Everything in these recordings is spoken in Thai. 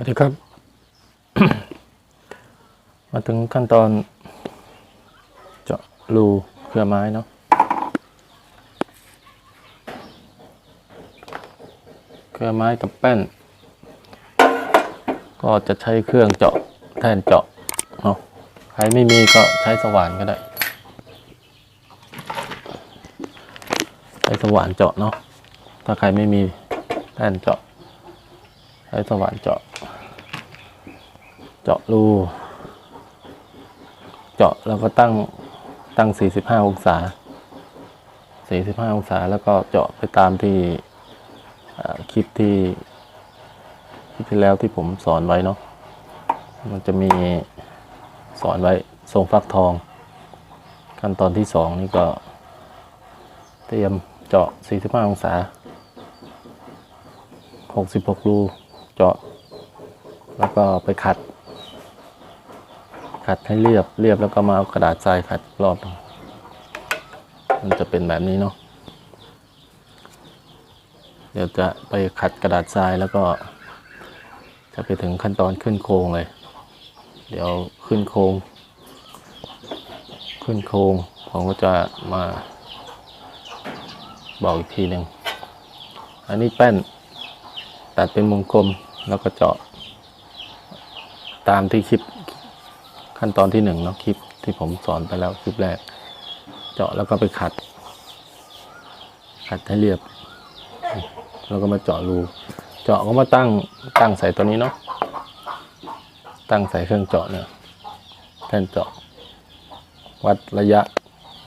สวัสดีครับ มาถึงขั้นตอนเจาะรูเครือไม้เนาะเครือไม้กับแป้น ก็จะใช้เครื่องเจาะแทนเจาะเนาะใครไม่มีก็ใช้สว่านก็ได้ ใช้สว่านเจาะเนาะถ้าใครไม่มีแท่นเจาะ ใช้สว่านเจาะ เจาะรู เจาะแล้วก็ตั้งตั้ง 45 องศา 45 องศาแล้วก็เจาะไปตามที่คลิปที่คลิปที่แล้วที่ผมสอนไว้เนาะ มันจะมีสอนไว้ทรงฟักทอง ขั้นตอนที่สองนี่ก็ เตรียมเจาะ 45 องศา 66 รู เจาะ แล้วก็ไปขัด ขัดให้เรียบเรียบแล้วก็มาเอากระดาษทรายขัดรอบมันจะเป็นแบบนี้เนาะเดี๋ยวจะไปขัดกระดาษทรายแล้วก็ จะไปถึงขั้นตอนขึ้นโครงเลย เดี๋ยวขึ้นโครง ขึ้นโครงผมก็จะมาบอกอีกทีหนึ่ง อันนี้แป้น ตัดเป็นวงกลม แล้วก็เจาะ ตามที่คลิปขั้นตอนที่หนึ่งเนาะคลิปที่ผมสอนไปแล้วคลิปแรก เจาะแล้วก็ไปขัด ขัดให้เรียบ แล้วก็มาเจาะรู เจาะก็มาตั้งตั้งใส่ตัวนี้เนาะตั้งใส่เครื่องเจาะเนี่ยแท่นเจาะ วัดระยะ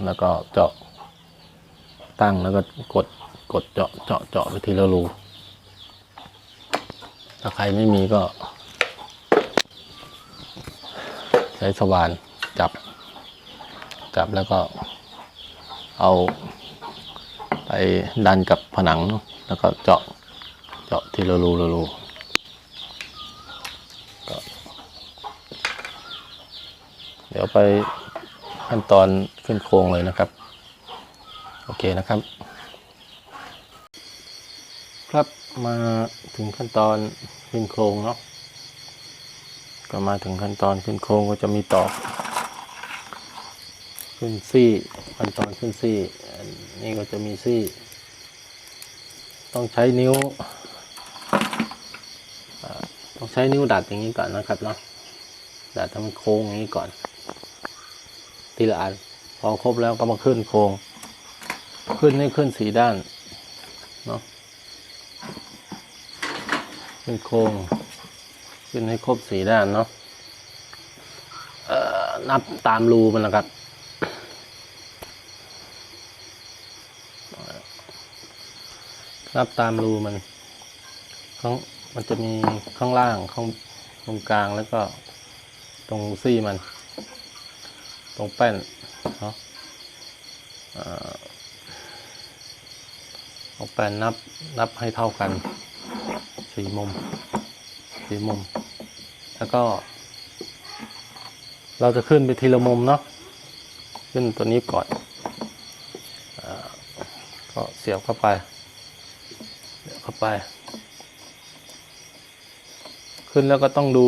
แล้วก็เจาะตั้งแล้วก็กดกดเจาะเจาะเจาะไปทีละรู ถ้าใครไม่มีก็ ใช้สว่านจับ จับแล้วก็เอาไปดันกับผนัง แล้วก็เจาะเจาะทีละรูละรูก็เดี๋ยวไปขั้นตอนขึ้นโครงเลยนะครับ โอเคนะครับ ครับมาถึงขั้นตอนขึ้นโครงเนาะก็มาถึงขั้นตอนขึ้นโครงก็จะมีตอก ขึ้นซี่ขั้นตอนขึ้นซี่อันนี่ก็จะมีซี่ ต้องใช้นิ้วต้องใช้นิ้วดัดอย่างนี้ก่อนนะครับเนาะดัดทำโค้งอย่างนี้ก่อน ทีละอันพอครบแล้วก็มาขึ้นโครง ขึ้นให้ขึ้นสีด้านเนาะ ขึ้นโครงขึ้นให้ครบสีด้านเนาะนับตามรูมันนะครับนับตามรูมันข้างมันจะมีข้างล่างข้างตรงกลางแล้วก็ตรงซี่มัน ตรงแป้นเนาะออเอาแป้นนับนับให้เท่ากัน สี่มุมสี่มุม แล้วก็ เราจะขึ้นไปทีละมุมเนาะขึ้นตัวนี้ก่อนอก็เสียบเข้าไปเสียบเข้าไป ขึ้นแล้วก็ต้องดู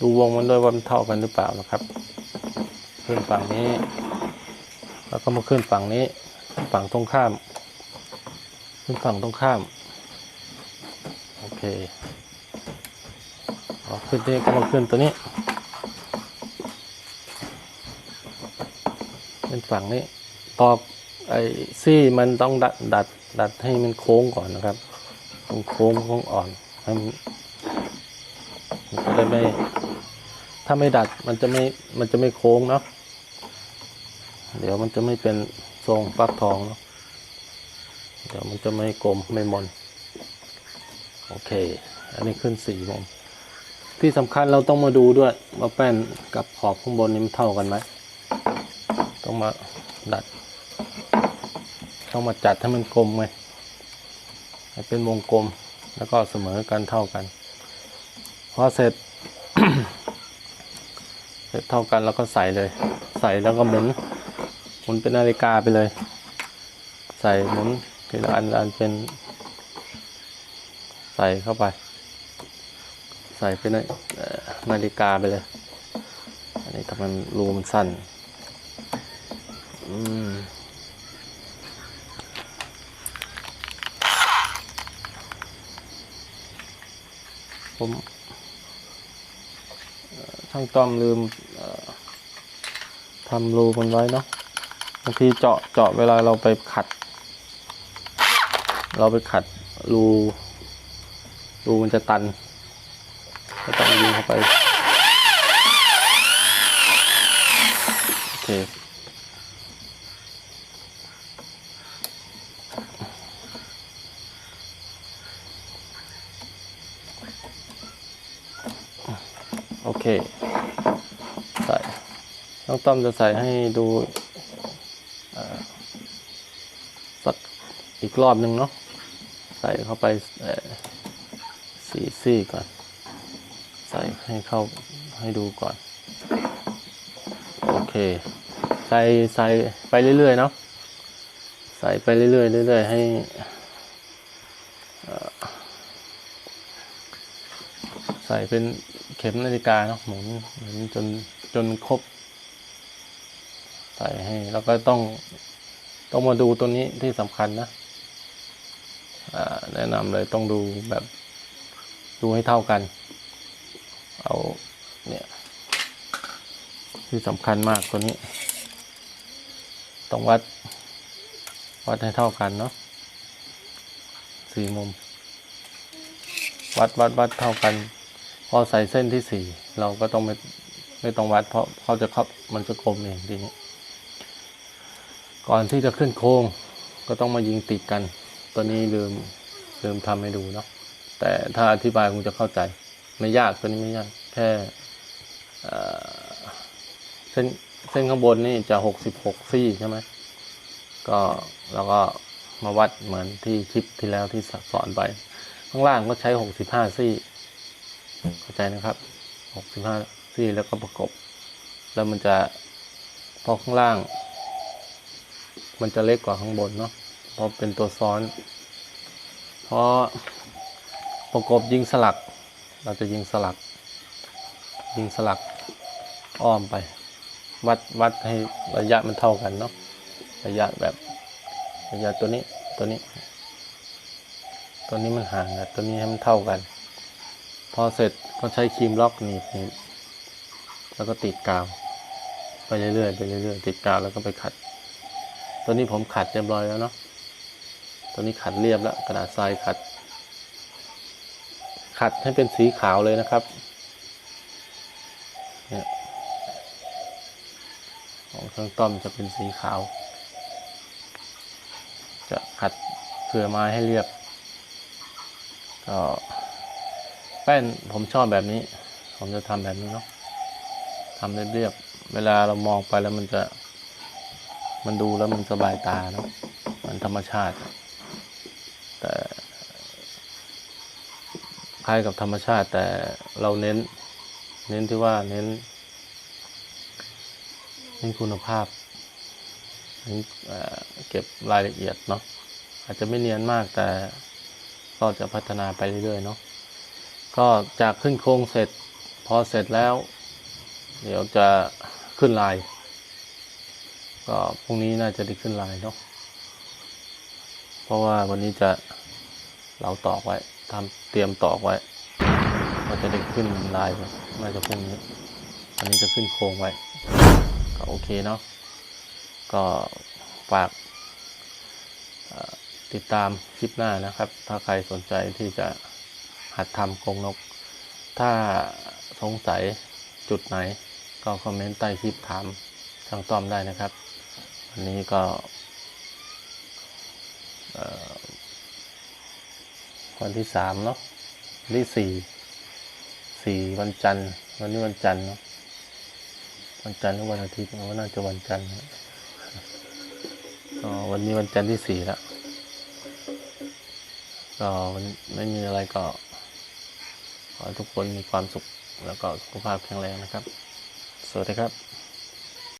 ดูวงมันด้วยว่ามันเท่ากันหรือเปล่านะครับ ขึ้นฝั่งนี้ แล้วก็มาขึ้นฝั่งนี้ ฝั่งตรงข้าม ขึ้นฝั่งตรงข้าม เคเอาขึ้นที่ก็มาขึ้นตัวนี้เป็นฝั่งนี้ตอกไอ้ซี่มันต้องดัดดัดดัดให้มันโค้งก่อนนะครับตรงโค้งโค้งอ่อนให้มันมันจะได้ไม่ถ้าไม่ดัดมันจะไม่มันจะไม่โค้งเนาะเดี๋ยวมันจะไม่เป็นทรงฟักทองเนาะเดี๋ยวมันจะไม่กลมไม่มน โอเค อันนี้ขึ้นสี่มุมที่สำคัญเราต้องมาดูด้วย ว่าแป้นกับขอบข้างบนนี้มันเท่ากันไหม ต้องมาดัด ต้องมาจัดให้มันกลมไงให้เป็นวงกลมแล้วก็เสมอกันเท่ากัน พอเสร็จ เสร็จเท่ากันแล้วก็ใส่เลย ใส่แล้วก็หมุนหมุนเป็นนาฬิกาไปเลย ใส่หมุนทีละอันละอันเป็น ใส่เข้าไป ใส่ไปในนาฬิกาไปเลย อันนี้ทำมันรูมันสั้นอืมผมช่างต้อมลืมทำรูมันไว้เนาะบางทีเจาะเจาะเวลาเราไปขัด เราไปขัดรู รูมันจะตันก็ต้องยิงเข้าไป โอเค โอเค ใส่ น้องต้อมจะใส่ให้ดูสักอีกรอบหนึ่งเนาะ ใส่เข้าไปเสี่ซี่ก่อน ใส่ให้เข้าให้ดูก่อน โอเค ใส่ใส่ไปเรื่อยๆเนาะใส่ไปเรื่อยๆเรื่อยๆให้ใส่เป็นเข็มนาฬิกาเนาะหมุนหมุนจนจนครบ ใส่ให้ แล้วก็ต้องต้องมาดูตัวนี้ที่สำคัญนะแนะนำเลยต้องดูแบบ ดูให้เท่ากัน เอาเนี่ยที่สำคัญมากตัวนี้ ต้องวัด วัดให้เท่ากันเนาะสี่มุม วัดวัดวัดเท่ากัน พอใส่เส้นที่สี่เราก็ต้องไม่ไม่ต้องวัดเพราะเขาจะเข้ามันจะกลมเองทีนี้ ก่อนที่จะขึ้นโค้งก็ต้องมายิงติดกัน ตัวนี้ลืมลืมทำให้ดูเนาะ แต่ถ้าอธิบายคงจะเข้าใจ ไม่ยากตัวนี้ไม่ยาก แค่เส้นเส้นข้างบนนี่จะหกสิบหกซี่ใช่ไหมก็แล้วก็มาวัดเหมือนที่คลิปที่แล้วที่สอนไป ข้างล่างก็ใช้หกสิบห้าซี่ เข้าใจนะครับหกสิบห้าซี่แล้วก็ประกบ แล้วมันจะพอข้างล่าง มันจะเล็กกว่าข้างบนเนาะเพราะเป็นตัวซ้อน เพราะ ประกบยิงสลัก เราจะยิงสลัก ยิงสลักอ้อมไป วัดวัดให้ระยะมันเท่ากันเนาะระยะแบบระยะตัวนี้ตัวนี้ ตัวนี้มันห่างกันตัวนี้ให้มันเท่ากัน พอเสร็จก็ใช้ครีมล็อกหนีบหนีบแล้วก็ติดกาว ไปเรื่อยๆไปเรื่อยๆติดกาวแล้วก็ไปขัด ตัวนี้ผมขัดเรียบร้อยแล้วเนาะตัวนี้ขัดเรียบแล้วกระดาษทรายขัด ขัดให้เป็นสีขาวเลยนะครับเนี่ยของเครื่องต้อมจะเป็นสีขาว จะขัดเกลือไม้ให้เรียบ ก็แป้นผมชอบแบบนี้ ผมจะทำแบบนี้เนาะทำเรียบๆเวลาเรามองไปแล้วมันจะ มันดูแล้วมันสบายตาเนาะมันธรรมชาติ ล้ายกับธรรมชาติ แต่เราเน้น เน้นที่ว่าเน้นเน้นคุณภาพเน้นเก็บรายละเอียดเนาะอาจจะไม่เนียนมากแต่ก็จะพัฒนาไปเรื่อยๆเนาะก็จากขึ้นโครงเสร็จพอเสร็จแล้ว เดี๋ยวจะขึ้นลาย ก็พรุ่งนี้น่าจะได้ขึ้นลายเนาะเพราะว่าวันนี้จะเราตอกไว้ ทำเตรียมตอกไว้ก็จะได้ขึ้นลายไว้น่าจะพรุ่งนี้อันนี้จะขึ้นโครงไว้ ก็โอเคเนาะก็ฝากติดตามคลิปหน้านะครับ ถ้าใครสนใจที่จะหัดทำกรงนก ถ้าสงสัยจุดไหน ก็คอมเมนต์ใต้คลิปถามช่างต้อมได้นะครับ วันนี้ก็ วันที่สามเนาะที่สี่สี่วันจันทร์ วันนี้วันจันทร์เนาะวันจันทร์หรือวันอาทิตย์ว่าน่าจะวันจันทร์ก็วันนี้วันจันทร์ที่สี่แล้วก็วันไม่มีอะไรก็ ขอทุกคนมีความสุขแล้วก็สุขภาพแข็งแรงนะครับ สวัสดีครับ